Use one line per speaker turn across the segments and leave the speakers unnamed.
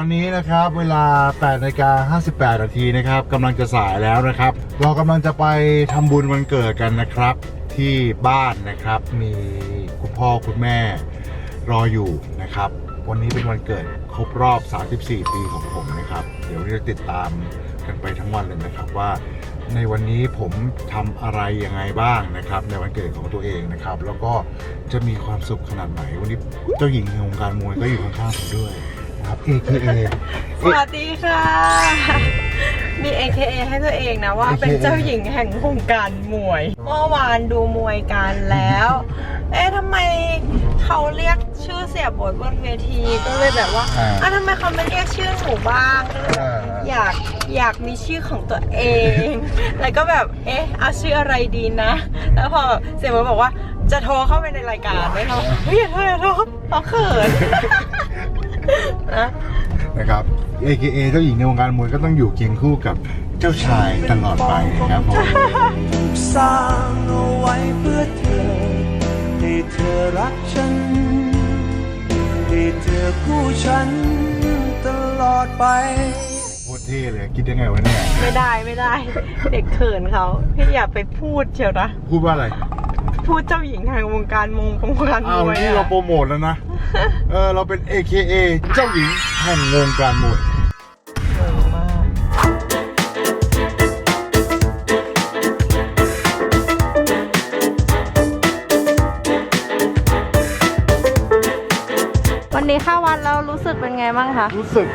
อนนี้นะครับเวลา8นาฬิกา58นาทีนะครับกำลังจะสายแล้วนะครับ เรากำลังจะไปทำบุญวันเกิดกันนะครับ ที่บ้านนะครับมีคุณพ่อคุณแม่รออยู่นะครับ วันนี้เป็นวันเกิดครบรอบ 34 ปีของผมนะครับ เดี๋ยวเราจะติดตามกันไปทั้งวันเลยนะครับว่าในวันนี้ผมทำอะไรยังไงบ้างนะครับ ในวันเกิดของตัวเองนะครับ แล้วก็จะมีความสุขขนาดไหนวันนี้เจ้าหญิงในวงการมวยก็อยู่ข้างๆผมด้วย ครับ AKA
สวัสดีค่ะ มี AKA ให้ตัวเองนะว่า
AKA
เป็นเจ้าหญิงแห่งวงการมวย เมื่อวานดูมวยกันแล้ว เอ๊ะทำไมเขาเรียกชื่อเสียบทบนเวที ก็เลยแบบว่า
อ่า
อะทำไมเขาไม่เรียกชื่อหนูบ้างก็เลยแบบ
อ่า
อยากอยากมีชื่อของตัวเอง แล้วก็แบบ เอ๊ะ เอาชื่ออะไรดีนะ แล้วพอเสียบทบอกว่าจะโทรเข้าไปในรายการไหมคะเฮ้ยอย่าโทรอย่าโทรเขาเขิน นะ
นะครับ AKA เจ้าหญิงในวงการมวยก็ต้องอยู่เคียงคู่กับเจ้าชายตลอดไปนะครับผม
สร้างเอาไว้เพื่อเธอให้เธอรักฉันให้เธอคู่ฉันตลอดไป
โคตรเท่เลยคิดได้ไงวะเนี่ย
ไม่ได้ไม่ได้ เด็กเขินเขาพี่อย่าไปพูดเชียวนะ
พูดว่าอะไร
พูดเจ้าหญิงแห่งวงการมงวงการม
อ้าว
วย
นี่เรา
อะ
โปรโมทแล้วนะ เออ เราเป็น AKA เจ้าหญิงแห่งวงการมวย
งงมากวันนี้เข้าวัดแล้วรู้สึกเป็นไงบ้างคะ
รู้สึก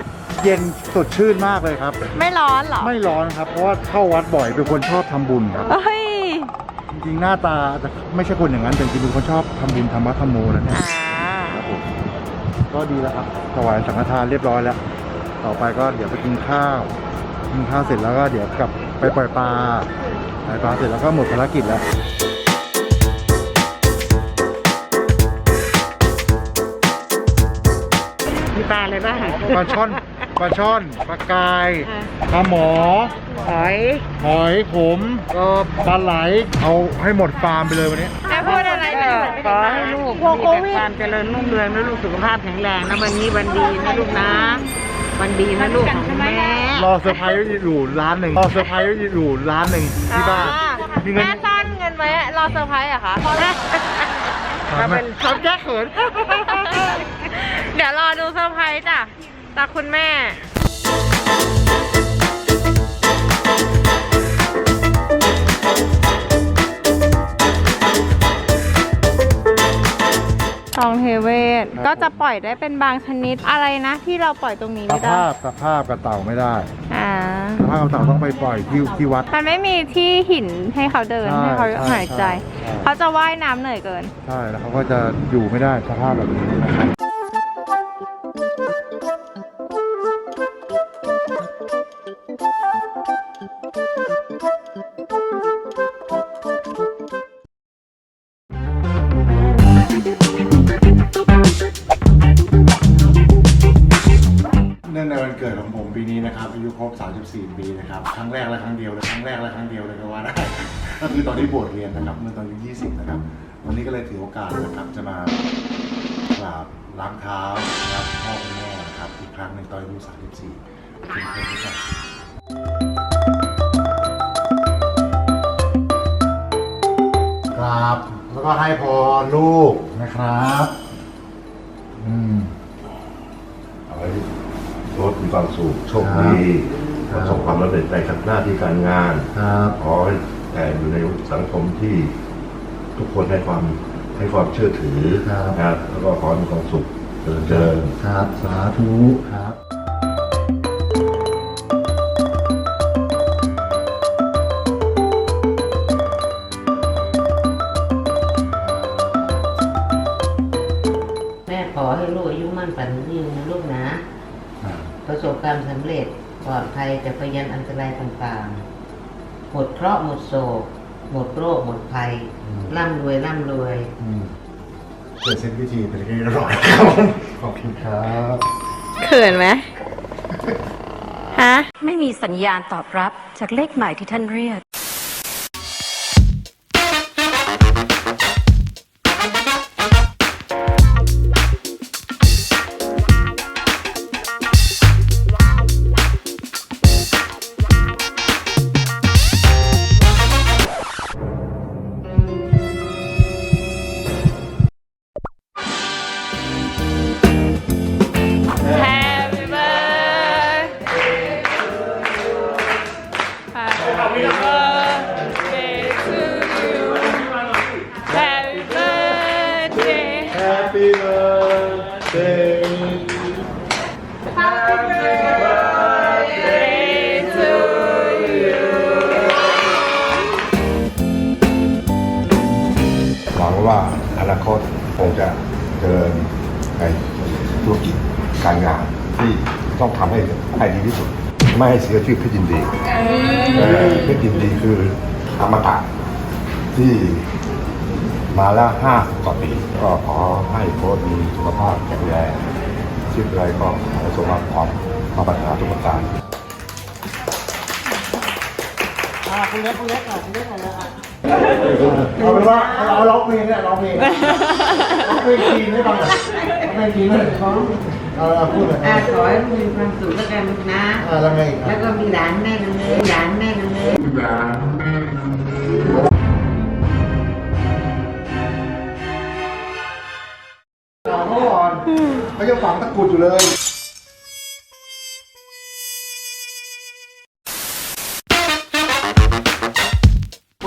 เย็นสดชื่นมากเลยครับ
ไม่ร้อนเหรอ
ไม่ร้อนครับ เพราะว่าเข้าวัดบ่อยเป็นคนชอบทำบุญครับ
เฮ้ย
จริงๆหน้าตาจะไม่ใช่คนอย่างนั้นแต่จริงๆเป็นคนชอบทำบุญธรรมะธรรมโมนะเนี่ย
อ่า
ครับผมก็ดีแล้วครับถวายสังฆทานเรียบร้อยแล้ว ต่อไปก็เดี๋ยวไปกินข้าวกินข้าวเสร็จแล้วก็เดี๋ยวกลับไปปล่อยปลาปล่อยปลาเสร็จแล้วก็หมดภารกิจแล้ว
มีปลาอะไรบ้าง
ปลาช่อน ปลาช่อนปลากาย
อะ
ปลาหมอ
หอย
หอยขมก็ปลาไหลเอาให้หมดฟาร์มไปเลยวันนี้
แม่พูดอะไรไม่เหมือนไม่
ขอ
ได้
ให้ลูก
กลัว
มี
โค
แต่
วิด
ความเจริญรุ่งเรืองและลูกสุขภาพแข็งแรงนะวันนี้วันดีนะลูกนะ วันดีนะลูกของแม่
รอเซอร์ไพรส์ไว้อยู่ร้านหนึ่งรอเซอร์ไพรส์ไว้อยู่ร้านหนึ่งที่บ้านมีเงิน
แม่ซ่อนเงินไว้รอเซอร์ไพรส์เหรอะคะ
ถามไหมถามแก้เขิน
เดี๋ยวรอดูเซอร์ไพรส์จ้ะ จากคุณแม่ ทองเทเวศ
ครับ
ก็จะปล่อยได้เป็นบางชนิดอะไรนะ ที่เราปล่อยตรงนี้
ส
ไม่ได้
ภาพสภาพกระเต่าไม่ได้
อ่า
สภาพกระเต่าต้องไปปล่อยที่ที่วัด
มันไม่มีที่หินให้เขาเดิน
ใช่
ให้เขา
ใช่
หายใจ
ใช่
เขาจะว่ายน้ำเหนื่อยเกิน
ใช่แล้วเขาก็จะอยู่ไม่ได้สภาพแบบนี้นะครับ ปีนี้นะครับอายุครบ 34 ปีนะครับครั้งแรกและครั้งเดียวเลยครั้งแรกและครั้งเดียวเลยก็ว่าได้ก็คือตอนที่บวชเรียนนะครับเมื่อตอนอายุ 20 นะครับ วันนี้ก็เลยถือโอกาสนะครับจะมากราบล้างเท้านะครับพ่อคุณแม่นะครับอีกครั้งหนึ่งตอนอายุ 34เป็นคนที่ใส่ครับแล้วก็ให้พรลูกนะครับ อืม
มีความสุขโชคดีประสบความสำเร็จในหน้าที่การงาน
ครับ
ขอให้แต่อยู่ในสังคมที่ทุกคนให้ความให้ความเชื่อถือ
ครับ
นะครับแล้วก็ขอให้มีความสุขเจริญเจริญ
ครับสาธุครับ
แม่ขอให้ลูกอายุมั่นฝันยืนนะลูกนะ ประสบความสำเร็จปลอดภัยจากพยันอันตรายต่างๆ หมดเคราะห์หมดโศก หมดโรคหมดภัย
อืม
ร่ำรวยร่ำรวย
อืมเสร็จสิ้นพิธีเป็นที่เรียบร้อยครับผมขอบคุณครับ
เขินไหมฮะ
ไม่มีสัญญาณตอบรับจากเลขหมายที่ท่านเรียก
Happy birthday
Happy birthday to you
หวังว่าอนาคตคงจะเจริญในธุรกิจการงานที่ต้องทำให้ให้ดีที่สุด ไม่ให้เสียชื่อเพชรยินดีเออเพชรยินดีคืออมตะที่ มาแล้วห้าสิบกว่าปีก็ขอให้โค้ชมีสุขภาพแข็งแรงชีวิตอะไรก็ประสบความความความปรารถนาทุกประการ
เอาเป็นว่าเอาร้องเพลงเนี่ยร้องเพลงร้องเพลงจีนให้ฟังหน่อยร้องเพลงจีนให้ฟังเอาเอาพูดหน่อย
อ่าขอให้มีความสุขแล้วกันลูกนะ
อ่าแล้วไงอีก
แล้
อะ
วก็มีหลานแม่นึงเลยหลานแม่นึงเลย
เอา เขายังฝังตะกรุดอยู่เลย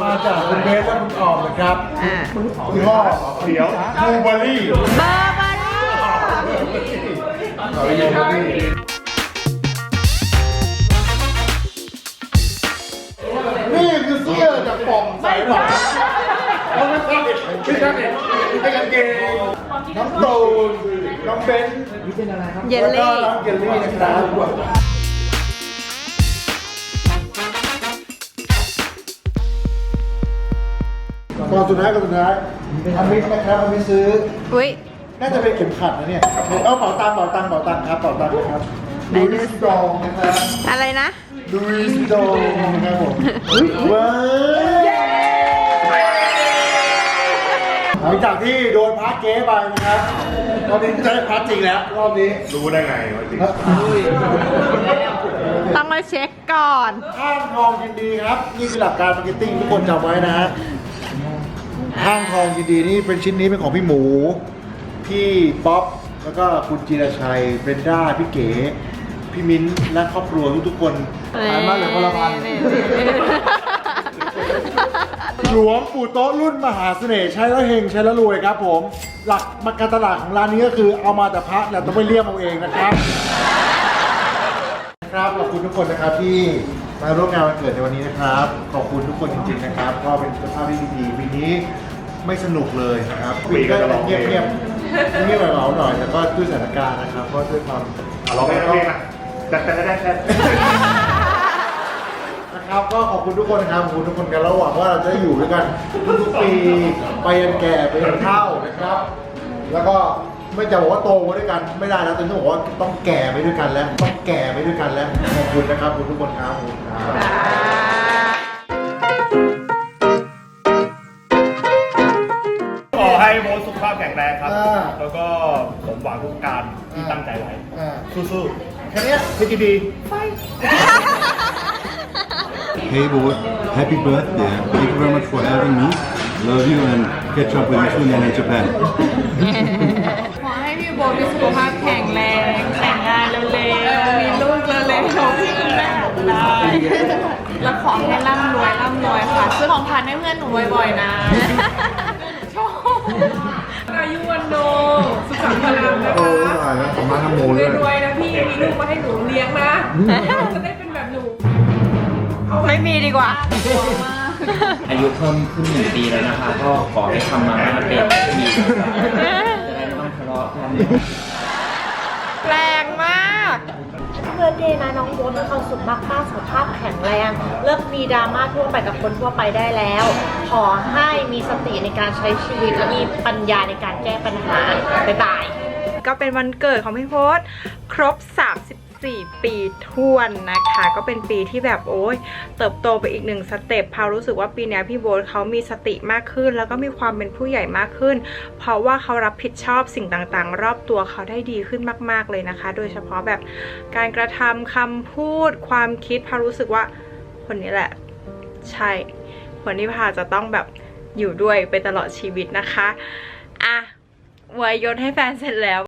มาจากคุณเบสและคุณออมนะครับ
อ่า
ยี่ห้อเดี๋ยวบูเบอรี่
บาบาร่า
นี่คือเสื้อจากป่องใส่หรอ ไม่ใช่ไม่ใช่ไอ้กางเกงน้องโตนน้องเบนซ์
เยล
แล้วก็
ลี่
น้องเยลลี่นะครับก่อนสุดท้ายก่อนสุดท้ายอามิสนะครับอามิสซื้อ
อุ้ย
น่าจะเป็นเข็มขัดนะเนี่ย เอาเป๋าตังค์เป๋าตังค์เป๋าตังค์ครับเป๋าตังค์นะครับ
ไหน
ลุ
ดู
ยส์ดองนะครับ
อะไรนะ
ลุยส์ดองนะครับผมว้าว หลังจากที่โดนพัดเก๊ไปนะครับตอนนี้จะได้พัดจริงแล้วรอบนี้
รู้ได้ไงว่าจริง
ต้องมาเช็คก่อน
ห้างทองยินดีครับ นี่คือหลักการมาร์เก็ตติ้งทุกคนจำไว้นะฮะห้างทองยินดีนี่เป็นชิ้นนี้เป็นของพี่หมู พี่ป๊อปแล้วก็คุณจีรชัยเบนด้าพี่เก๋พี่มิ้นท์และครอบครัวทุกๆคนทานมาเหลือคนละพัน หลวงปู่โต๊ะรุ่นมหาเสน่ห์ใช้แล้วเฮงใช้แล้วรวยครับผม หลักมาการตลาดของร้านนี้ก็คือเอามาแต่พระแต่ต้องไปเลี่ยมเอาเองนะครับ ครับขอบคุณทุกคนนะครับที่มาร่วมงานวันเกิดในวันนี้นะครับ ขอบคุณทุกคนจริงๆนะครับ ก็เป็นสภาพที่ดีปีนี้ไม่สนุกเลยนะครับปีก็จะเงียบเงียบๆเงียบๆเหงาๆหน่อยแต่ก็ด้วยสถานการณ์นะครับก็ด้วยความ
เราไม่ต้องนะแต่แต่ได้แค่
นะ ครับก็ขอบคุณทุกคนนะครับขอบคุณทุกคนกันแล้วหวังว่าเราจะได้อยู่ด้วยกันทุกๆปีไปยันแก่ไปยันเฒ่านะครับ แล้วก็ไม่จะบอกว่าโตมาด้วยกันไม่ได้แล้วแต่ต้องบอกว่าต้องแก่ไปด้วยกันแล้ว ต้องแก่ไปด้วยกันแล้วขอบคุณนะครับขอบคุณทุกคนครับขอบคุณครับ
ขอให้โมสุขภาพแข็งแรงครับ
อ่า
แล้วก็สมหวังทุกการที่ตั้งใจไว้
อ่า
สู้
แค่เนี้ย
ๆคิดดี
Hey boy, happy birthday. Thank you very much for having me. Love you and catch up with you soon in Japan.
ขอให้พี่โบมีสุขภาพแข็งแรง แต่งงานเร็วๆ มีลูกเร็วๆที่คุณแม่ได้ แล้วขอให้ร่ำรวยร่ำรวยค่ะ ซื้อของขวัญให้เพื่อนหนูบ่อยๆ นะชอบอายุวันโน สุขภาพพลังนะ
โอ้
คะ
ยตายแล้วผมมาทำโมเลย
รวยๆนะพี่ มีลูกมาให้หนูเลี้ยงนะจะได้เป็นแบบหนู ไม่มีดีกว่า
อายุเพิ่มขึ้นหนึ่งปีแล้วนะคะ ก็ขอให้ทำมาม่าเป็นทีจะได้ไม่ต้องทะเลาะกัน
แรงมาก
เพื่อนเดย์นะน้องโบ๊ทมีความสุขมากมากๆสุขภาพแข็งแรง เลิกมีดราม่าทั่วไปกับคนทั่วไปได้แล้ว ขอให้มีสติในการใช้ชีวิตและมีปัญญาในการแก้ปัญหา บ๊ายบาย
ก็เป็นวันเกิดของพี่โพสครบ 34ปีท้วนนะคะ ก็เป็นปีที่แบบโอ้ยเติบโตไปอีกหนึ่งสเต็ปพารู้สึกว่าปีนี้พี่โบ๊ทเขามีสติมากขึ้น แล้วก็มีความเป็นผู้ใหญ่มากขึ้น เพราะว่าเขารับผิดชอบสิ่งต่างๆ รอบตัวเขาได้ดีขึ้นมาก ๆเลยนะคะ โดยเฉพาะแบบการกระทำคำพูดความคิดพารู้สึกว่าคนนี้แหละ ใช่คนที่พาจะต้องแบบอยู่ด้วยไปตลอดชีวิตนะคะอะอวยยศให้แฟนเสร็จแล้ว